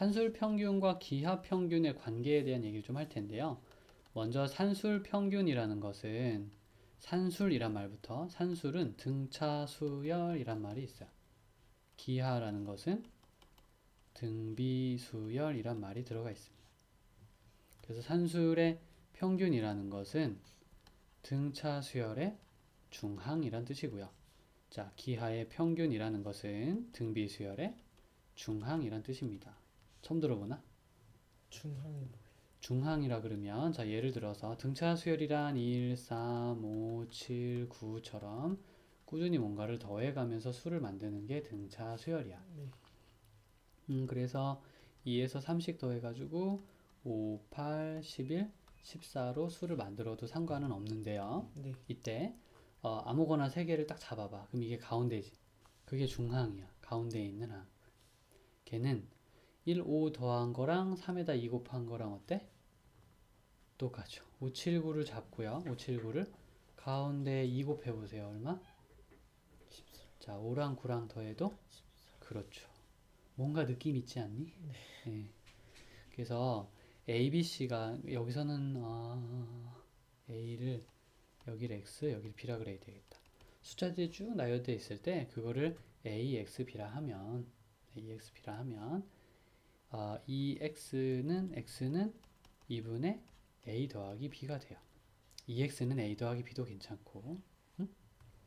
산술 평균과 기하 평균의 관계에 대한 얘기를 좀 할 텐데요. 먼저 산술 평균이라는 것은 산술이란 말부터 산술은 등차 수열이란 말이 있어요. 기하라는 것은 등비 수열이란 말이 들어가 있습니다. 그래서 산술의 평균이라는 것은 등차 수열의 중항이란 뜻이고요. 자, 기하의 평균이라는 것은 등비 수열의 중항이란 뜻입니다. 처음 들어보나? 중항이 뭐예요? 중항이라 그러면 자 예를 들어서 등차 수열이란 1, 3, 5, 7, 9처럼 꾸준히 뭔가를 더해가면서 수를 만드는 게 등차 수열이야. 네. 음 그래서 2에서 3씩 더해가지고 5, 8, 11, 14로 수를 만들어도 상관은 없는데요. 네. 이때 어, 아무거나 세 개를 딱 잡아봐. 그럼 이게 가운데지. 그게 중항이야. 가운데에 있는 항. 걔는 1, 5 더한 거랑 3에다 2 곱한 거랑 어때? 똑같죠. 5, 7, 9를 잡고요. 5, 7, 9를 가운데 2 곱해보세요. 얼마? 14. 자, 5랑 9랑 더해도? 그렇죠. 뭔가 느낌 있지 않니? 네. 그래서 A, B, C가 여기서는 어, A를 여기를 X, 여기를 B라 그래야 되겠다. 숫자들이 쭉 나열되어 있을 때 그거를 A, X, B라 하면 A, X, B라 하면 아, 이 X는 X는 2분의 A 더하기 B가 돼요. 이 X는 A 더하기 B도 괜찮고 응?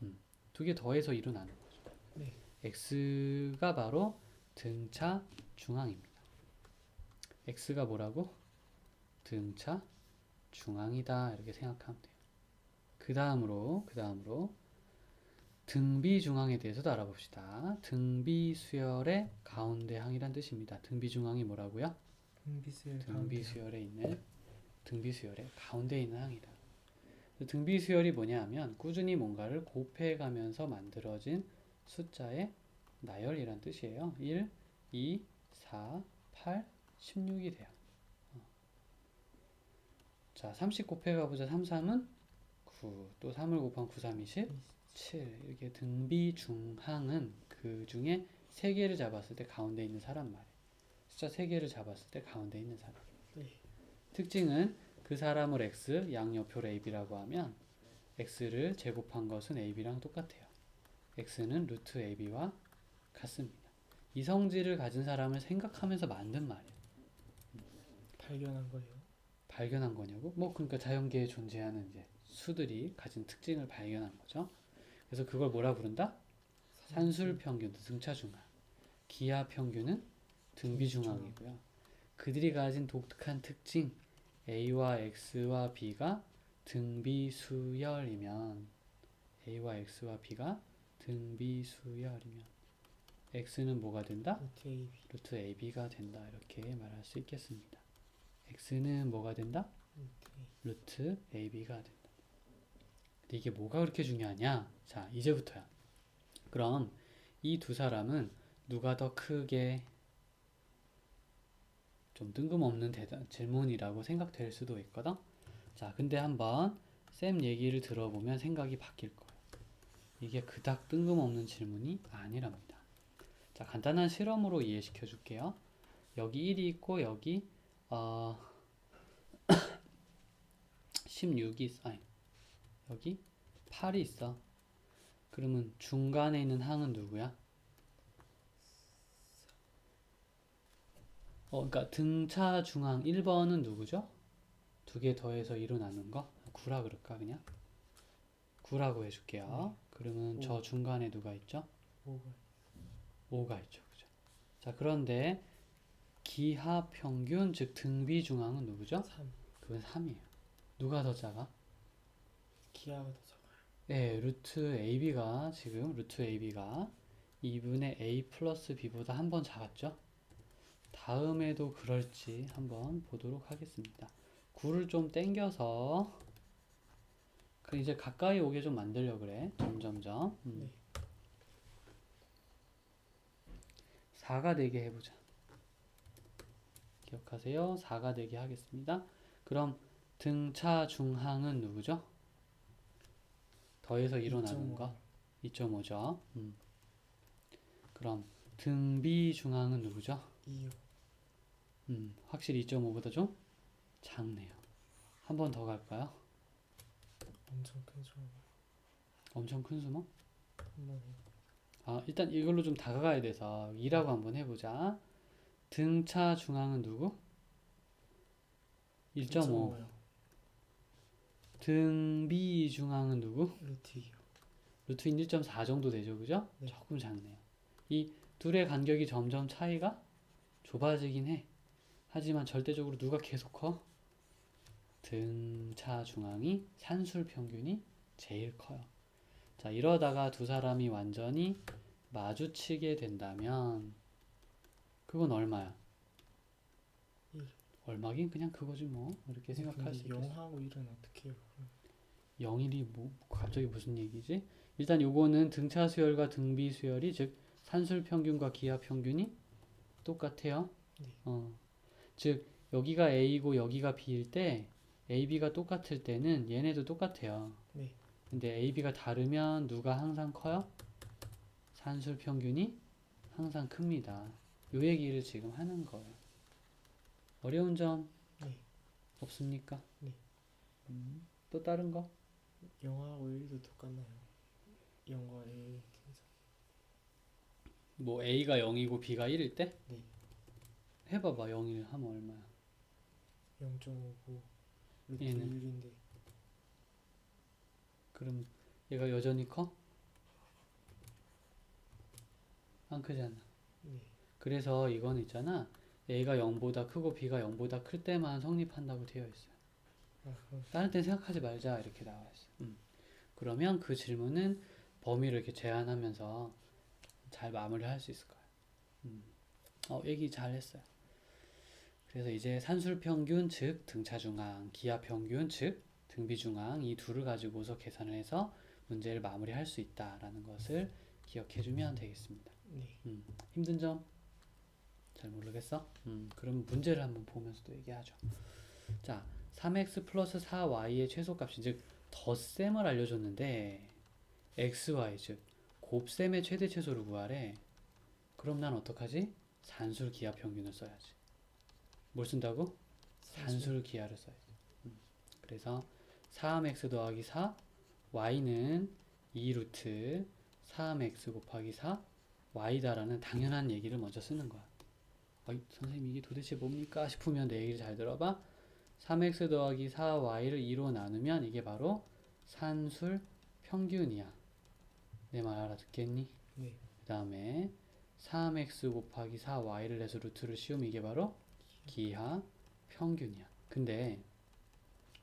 음. 두개 더해서 일어나는 거죠. 네. X가 바로 등차 중앙입니다. X가 뭐라고? 등차 중앙이다 이렇게 생각하면 돼요. 그 다음으로 그 다음으로 등비 중앙에 대해서도 알아봅시다. 등비 수열의 가운데 항이란 뜻입니다. 등비 중앙이 뭐라고요? 등비수열 등비 수열에 있는 등비 수열의 가운데 있는 항이다. 등비 수열이 뭐냐 하면 꾸준히 뭔가를 곱해 가면서 만들어진 숫자의 나열이란 뜻이에요. 1, 2, 4, 8, 16이 돼요. 어. 자, 30 곱해 가보자. 3, 3은 9. 또 3을 곱한 9, 3, 20. 7. 이렇게 등비 중항은 그 중에 세 개를 잡았을 때 가운데 있는 사람 말이에요. 숫자 세 개를 잡았을 때 가운데 있는 사람. 네. 특징은 그 사람을 x 양옆표를 ab라고 하면 x를 제곱한 것은 ab랑 똑같아요. x는 루트 ab와 같습니다. 이 성질을 가진 사람을 생각하면서 만든 말이에요. 발견한 거예요. 발견한 거냐고? 뭐 그러니까 자연계에 존재하는 이제 수들이 가진 특징을 발견한 거죠. 그래서 그걸 뭐라 부른다? 산술 평균, 등차 중앙. 기하 평균은 등비 중앙이고요. 그들이 가진 독특한 특징 A와 X와 B가 등비 수열이면 A와 X와 B가 등비 수열이면 X는 뭐가 된다? 루트 AB. 루트 AB가 된다. 이렇게 말할 수 있겠습니다. X는 뭐가 된다? 루트 A. 루트 AB가 된다. 근데 이게 뭐가 그렇게 중요하냐? 자, 이제부터야. 그럼 이 두 사람은 누가 더 크게 좀 뜬금없는 대답, 질문이라고 생각될 수도 있거든? 자, 근데 한번 쌤 얘기를 들어보면 생각이 바뀔 거예요. 이게 그닥 뜬금없는 질문이 아니랍니다. 자, 간단한 실험으로 이해시켜 줄게요. 여기 1이 있고, 여기, 어, 16이 있어. 아니, 여기 8이 있어. 그러면 중간에 있는 항은 누구야? 어, 그러니까 등차 중앙 1번은 누구죠? 두 개 더해서 2로 나눈 거? 9라 그럴까 그냥? 9라고 해줄게요. 그러면 저 중간에 누가 있죠? 5가 5가 있죠. 그죠? 자, 그런데 기하 평균, 즉 등비 중앙은 누구죠? 3. 그건 3이에요. 누가 더 작아? 기하가 더 적어요. 네, 루트 AB가 지금 루트 AB가 2분의 A 플러스 B보다 한 번 작았죠? 다음에도 그럴지 한번 보도록 하겠습니다. 9를 좀 땡겨서 그 이제 가까이 오게 좀 만들려 그래. 점점점. 음. 네. 4가 되게 해보자. 기억하세요. 4가 되게 하겠습니다. 그럼 등차 중항은 누구죠? 더해서 2로 나눈 거 2.5 죠. 음. 그럼 등비 중항은 누구죠? 2요. 음, 확실히 2.5보다 좀 작네요. 한 번 더 갈까요? 엄청 큰 수업 엄청 큰 수모? 한번 해. 아, 일단 이걸로 좀 다가가야 돼서 2라고 한번 해보자. 등차 중앙은 누구? 1.5. 1.5요. 등비 중앙은 누구? 루트 2요. 루트인 1.4 정도 되죠, 그죠? 네. 조금 작네요. 이 둘의 간격이 점점 차이가 좁아지긴 해. 하지만 절대적으로 누가 계속 커? 등차 중앙이 산술 평균이 제일 커요. 자, 이러다가 두 사람이 완전히 마주치게 된다면 그건 얼마야? 일. 얼마긴 그냥 그거지 뭐 이렇게 생각할 수 있겠어. 0하고 1은 어떻게 해요? 그럼? 0일이 뭐 갑자기 무슨 얘기지? 일단 요거는 등차 수열과 등비 수열이 즉 산술 평균과 기하 평균이 똑같아요. 네. 어. 즉 여기가 A고 여기가 B일 때 AB가 똑같을 때는 얘네도 똑같아요. 네. 근데 AB가 다르면 누가 항상 커요? 산술 평균이 항상 큽니다. 요 얘기를 지금 하는 거예요. 어려운 점 네. 없습니까? 네. 음, 또 다른 거? 0하고 1도 똑같나요? 0과 1 계산. 뭐 A가 0이고 B가 1일 때? 네. 해봐봐 0일 하면 얼마야? 0.5고 루트 얘는? 1인데 그럼 얘가 여전히 커? 안 크잖아. 네. 그래서 이건 있잖아. A가 0보다 크고 B가 0보다 클 때만 성립한다고 되어 있어요. 아, 다른 땐 생각하지 말자 이렇게 나와 있어. 음. 그러면 그 질문은 범위를 이렇게 제한하면서 잘 마무리할 수 있을 거야. 음. 어, 얘기 잘 했어요. 그래서 이제 산술 평균 즉 등차 중앙, 기하 평균 즉 등비 중앙 이 둘을 가지고서 계산을 해서 문제를 마무리할 수 있다라는 것을 기억해 주면 되겠습니다. 네. 음, 힘든 점? 잘 모르겠어? 음, 그럼 문제를 한번 보면서 또 얘기하죠. 자, 3x 플러스 4y의 최소값이 즉 덧셈을 알려줬는데 xy 즉 곱셈의 최대 최소를 구하래. 그럼 난 어떡하지? 산술 기하 평균을 써야지. 뭘 쓴다고? 산술 기하를 써야지. 음, 그래서 3x 더하기 4 y는 2루트 3x 곱하기 4 y다라는 당연한 얘기를 먼저 쓰는 거야. 어이, 선생님 이게 도대체 뭡니까 싶으면 내 얘기를 잘 들어봐. 3x 더하기 4y를 2로 나누면 이게 바로 산술 평균이야. 내 말 알아듣겠니? 네. 그 다음에 3x 곱하기 4y를 내서 루트를 씌우면 이게 바로 기하 평균이야. 근데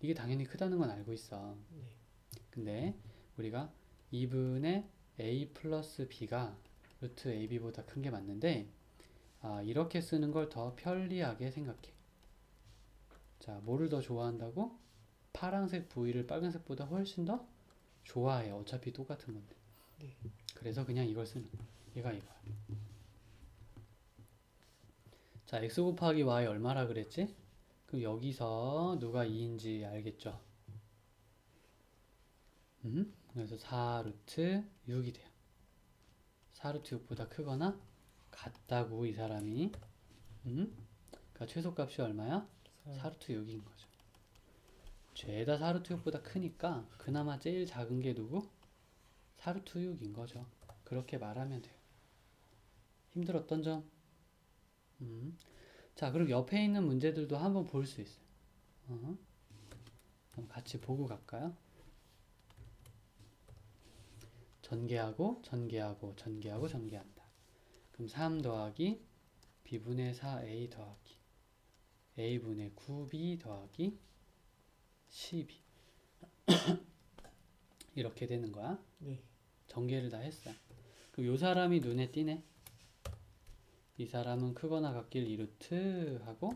이게 당연히 크다는 건 알고 있어. 네. 근데 우리가 2분의 a 플러스 b가 루트 ab보다 큰 게 맞는데 아, 이렇게 쓰는 걸 더 편리하게 생각해. 자, 뭐를 더 좋아한다고? 파란색 부위를 빨간색보다 훨씬 더 좋아해. 어차피 똑같은 건데. 네. 그래서 그냥 이걸 쓰는 거야. 얘가 이거야. 자, x 곱하기 y 얼마라 그랬지? 그럼 여기서 누가 2인지 알겠죠? 음? 그래서 4루트 6이 돼요. 4루트 6보다 크거나 같다고 이 사람이 음? 그러니까 최소값이 얼마야? 4 4루트 6인 거죠. 죄다 4루트 6보다 크니까 그나마 제일 작은 게 누구? 4루트 6인 거죠. 그렇게 말하면 돼요. 힘들었던 점? 음. 자, 그럼 옆에 있는 문제들도 한번 볼 수 있어요. 어. 그럼 같이 보고 갈까요? 전개하고, 전개하고, 전개하고, 전개한다. 그럼 3 더하기 b분의 4a 더하기 a분의 9b 더하기 12 이렇게 되는 거야. 네. 전개를 다 했어. 그럼 요 사람이 눈에 띄네. 이 사람은 크거나 같길 이루트 하고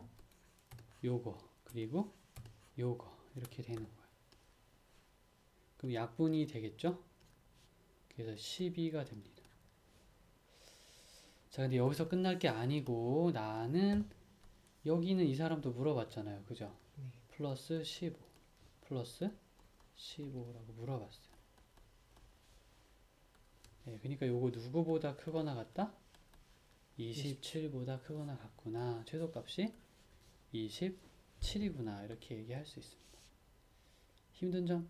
요거 그리고 요거 이렇게 되는 거야. 그럼 약분이 되겠죠? 그래서 12가 됩니다. 자, 근데 여기서 끝날 게 아니고 나는 여기는 이 사람도 물어봤잖아요. 그죠? 네. 플러스 15 플러스 15라고 물어봤어요. 네, 그러니까 요거 누구보다 크거나 같다? 27보다 크거나 같구나. 최소값이 27이구나 이렇게 얘기할 수 있습니다. 힘든 점은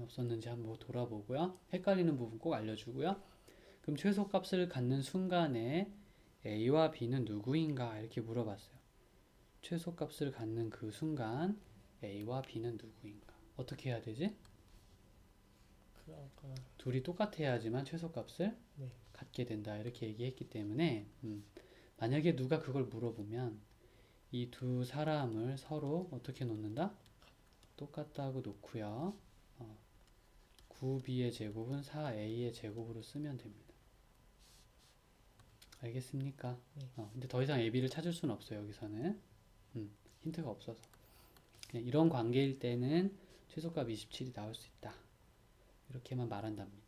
없었는지 한번 돌아보고요. 헷갈리는 부분 꼭 알려주고요. 그럼 최소값을 갖는 순간에 A와 B는 누구인가 이렇게 물어봤어요. 최소값을 갖는 그 순간 A와 B는 누구인가? 어떻게 해야 되지? 그 아까 둘이 똑같아야지만 최소값을 네. 갖게 된다 이렇게 얘기했기 때문에 음, 만약에 누가 그걸 물어보면 이 두 사람을 서로 어떻게 놓는다? 똑같다고 놓고요. 어, 9b의 제곱은 4a의 제곱으로 쓰면 됩니다. 알겠습니까? 네. 어, 근데 더 이상 ab를 찾을 수는 없어요 여기서는 음, 힌트가 없어서 그냥 이런 관계일 때는 최소값 27이 나올 수 있다 이렇게만 말한답니다.